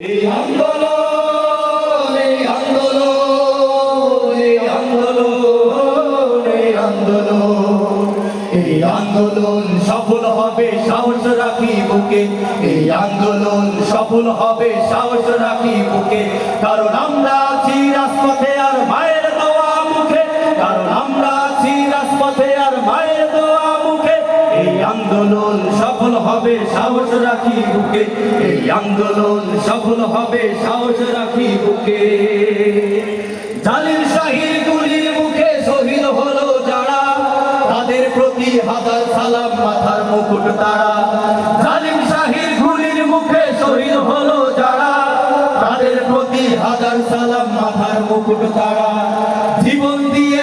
এই আন্দোলন এই আন্দোলন সফল হবে, সাহস রাখি বুকে। আন্দোলন সফল হবে, সাহস রাখি বুকে। কারণ আমরা আন্দোলন সফল হবে, সাহস রাখি বুকে। এই আন্দোলন সফল হবে, সাহস রাখি বুকে। জালিম শাহির গুলির মুখে শহীদ হলো যারা। তাদের প্রতি হাজার সালাম মাথার মুকুট তারা। জালিম শাহির গুলির মুখে শহীদ হলো যারা। তাদের প্রতি হাজার সালাম মাথার মুকুট তারা। জীবন দিয়ে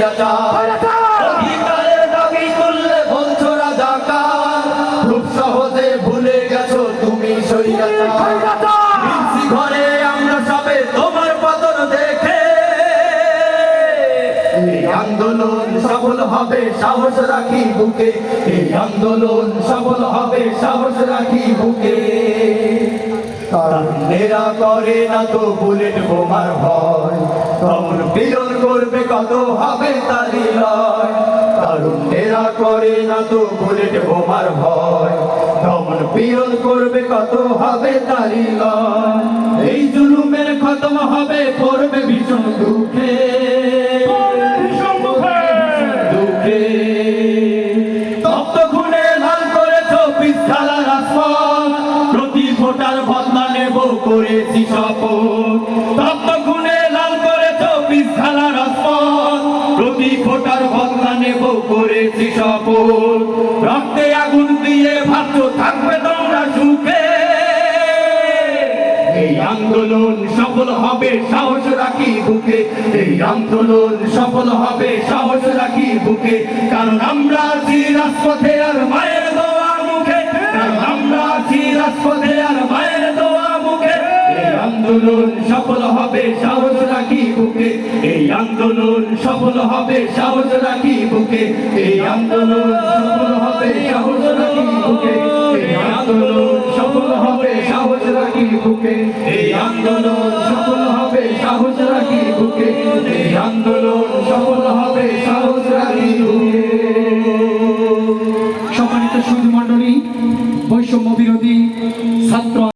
স্বৈরাচার অধিকারের দাবি তুললে বলছো রাজাকার খুব সহজে ভুলে গেছো তুমি স্বৈরাচার ঘরে আমরা সবে তোমার পতন দেখে। এই আন্দোলন সফল হবে সাহস রাখি বুকে। এই আন্দোলন সফল হবে সাহস রাখি বুকে। করে না তো বুলেট বোমার ভয়। তখন পীড়ন করবে কত হবে তারি লয় করে না তো বুলেট বোমার ভয়? তখন পীড়ন করবে কত হবে তারি লয় এই জুলুমের খতম হবে পড়বে ভীষণ দুঃখে। দুঃখে। তপ্ত খুনে লাল করেছ পিস্তালার আসমান প্রতি ভোটার বদলা নেব করেছি শপথ। তপ্ত খুনে ভোটার বদলা নেব করেছি শপথ রক্তে আগুন দিয়ে ভাবছ থাকবে তোমরা সুখে। এই আন্দোলন সফল হবে, সাহস রাখি বুকে। এই আন্দোলন সফল হবে, সাহস রাখি বুকে। কারণ আমরা আছি রাজপথে আর মায়ের দোয়া মুখে। কারণ আমরা আছি রাজপথে আর মায়ের দোয়া মুখে। এই আন্দোলন সফল হবে, সাহস বুকে, এই আন্দোলন সফল হবে, সাহস রাখি বুকে। এই আন্দোলন সফল হবে, সাহস রাখি বুকে। এই আন্দোলন সফল হবে, সাহস রাখি বুকে। এই আন্দোলন সফল হবে, সাহস রাখি বুকে। এই আন্দোলন সফল হবে, সাহস রাখি বুকে। সম্মানিত সুধী মণ্ডলী বৈষম্য বিরোধী